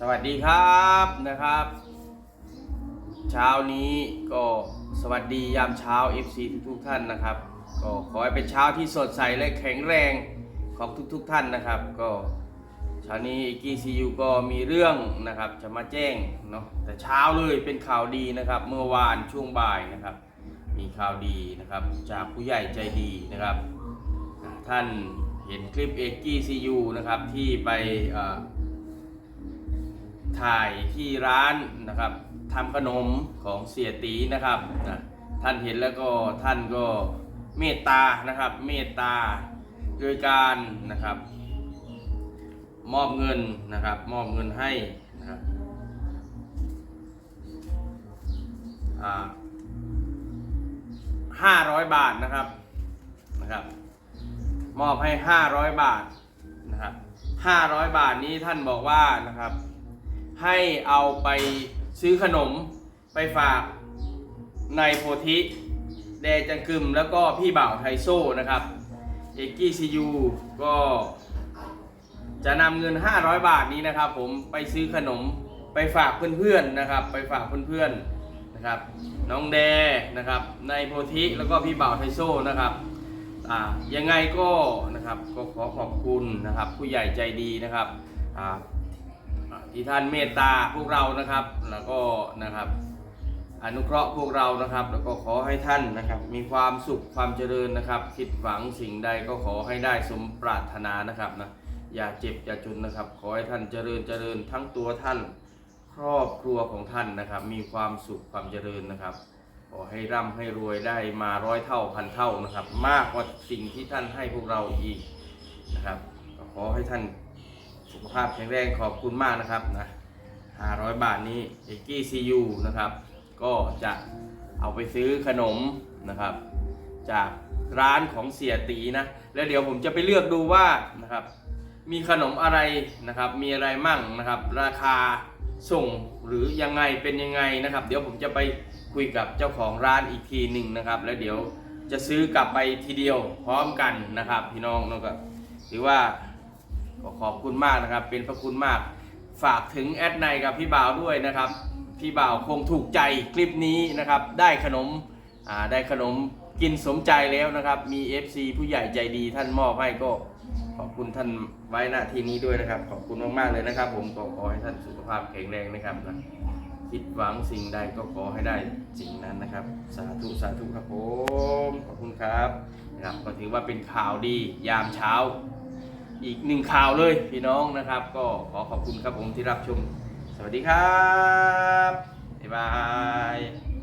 สวัสดีครับนะครับ เช้านี้ก็สวัสดียามเช้า FC ทุกๆท่านนะครับ ก็ขอให้เป็นเช้าที่สดใสและแข็งแรงของทุกๆท่านนะครับ ก็เช้านี้กีซียูก็มีเรื่องนะครับจะมาแจ้งเนาะแต่เช้าเลยเป็นข่าวดีนะครับ เมื่อวานช่วงบ่ายนะครับ มีข่าวดีนะครับจากผู้ใหญ่ใจดีนะครับ ท่านเห็นคลิปเอกกี้ซียูนะครับที่ไปอ่อ ถ่ายที่ร้านนะครับทำขนมของเสียตีนะครับนะท่านเห็นแล้วก็ท่านก็เมตตานะครับเมตตาโดยการนะครับ มอบเงินนะครับ มอบเงินให้นะครับห้าร้อยบาทนะครับนะครับ มอบให้500บาทนะครับ500บาทนี้ท่านบอกว่านะครับ ให้เอาไปซื้อขนมไปฝากในโพธิแดจังกึมแล้วก็พี่บ่าวไทโซ่นะครับเอกกี้ซียูก็จะนำเงิน 500 บาทนี้นะครับ ผมไปซื้อขนมไปฝากเพื่อนๆนะครับ ไปฝากเพื่อนๆนะครับน้องแดนะครับในโพธิแล้วก็พี่บ่าวไทโซ่นะครับอ่ายังไงก็นะครับก็ขอขอบคุณนะครับ ผู้ใหญ่ใจดีนะครับอ่า ที่ท่านเมตตาพวกเรานะครับ แล้วก็นะครับอนุเคราะห์พวกเรานะครับ แล้วก็ขอให้ท่านนะครับ มีความสุขความเจริญนะครับ คิดหวังสิ่งใดก็ขอให้ได้สมปรารถนานะครับนะอย่าเจ็บอย่าจนนะครับ ขอให้ท่านเจริญเจริญทั้งตัวท่าน ครอบครัวของท่านนะครับ มีความสุขความเจริญนะครับ ขอให้ร่ำให้รวยได้มาร้อยเท่าพันเท่านะครับ มากกว่าสิ่งที่ท่านให้พวกเราอีกนะครับขอให้ท่าน สุขภาพแข็งแรงขอบคุณมากนะครับนะ500 บาทนี้เอกกี้ซียูนะครับ ก็จะเอาไปซื้อขนมนะครับ จากร้านของเสียตีนะ แล้วเดี๋ยวผมจะไปเลือกดูว่านะครับ มีขนมอะไรนะครับ มีอะไรมั่งนะครับ ราคาส่งหรือยังไงเป็นยังไงนะครับ เดี๋ยวผมจะไปคุยกับเจ้าของร้านอีกทีหนึ่งนะครับ แล้วเดี๋ยวจะซื้อกลับไปทีเดียวพร้อมกันนะครับ พี่น้องนะครับถือว่า ขอบคุณมากนะครับ เป็นพระคุณมาก ฝากถึงแอดไนกับพี่บ่าวด้วยนะครับ พี่บ่าวคงถูกใจคลิปนี้นะครับ ได้ขนมได้ขนมกินสมใจแล้วนะครับ มี FC ผู้ใหญ่ใจดีท่านมอบให้ก็ขอบคุณท่านไว้หน้าที่นี้ด้วยนะครับ ขอบคุณมากๆเลยนะครับ ผมก็ขอให้ท่านสุขภาพแข็งแรงนะครับนะคิดหวังสิ่งใดก็ขอให้ได้สิ่งนั้นนะครับ สาธุสาธุครับผมขอบคุณครับนะครับก็ถือว่าเป็นข่าวดียามเช้า อีกหนึ่งข่าวเลยพี่น้องนะครับ ก็ขอขอบคุณครับผมที่รับชม สวัสดีครับ บ๊ายบาย